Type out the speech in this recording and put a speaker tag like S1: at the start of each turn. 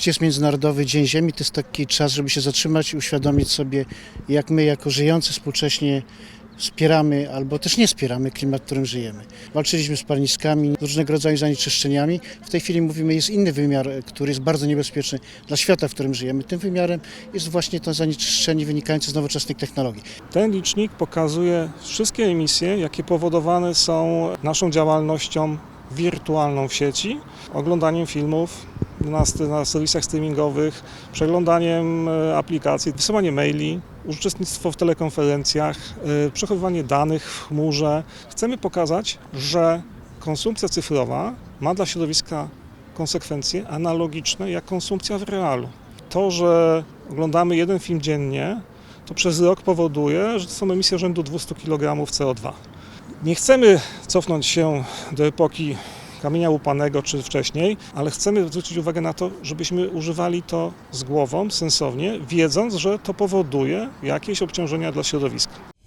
S1: Życie jest Międzynarodowy Dzień Ziemi. To jest taki czas, żeby się zatrzymać i uświadomić sobie, jak my jako żyjący współcześnie wspieramy albo też nie wspieramy klimat, w którym żyjemy. Walczyliśmy z palniskami, różnego rodzaju zanieczyszczeniami. W tej chwili mówimy, jest inny wymiar, który jest bardzo niebezpieczny dla świata, w którym żyjemy. Tym wymiarem jest właśnie to zanieczyszczenie wynikające z nowoczesnych technologii.
S2: Ten licznik pokazuje wszystkie emisje, jakie powodowane są naszą działalnością wirtualną w sieci, oglądaniem filmów na, na serwisach streamingowych, przeglądaniem e, aplikacji, wysyłanie maili, uczestnictwo w telekonferencjach, e, przechowywanie danych w chmurze. Chcemy pokazać, że konsumpcja cyfrowa ma dla środowiska konsekwencje analogiczne jak konsumpcja w realu. To, że oglądamy jeden film dziennie, to przez rok powoduje, że są emisje rzędu 200 kg CO2. Nie chcemy cofnąć się do epoki kamienia łupanego czy wcześniej, ale chcemy zwrócić uwagę na to, żebyśmy używali to z głową, sensownie, wiedząc, że to powoduje jakieś obciążenia dla środowiska.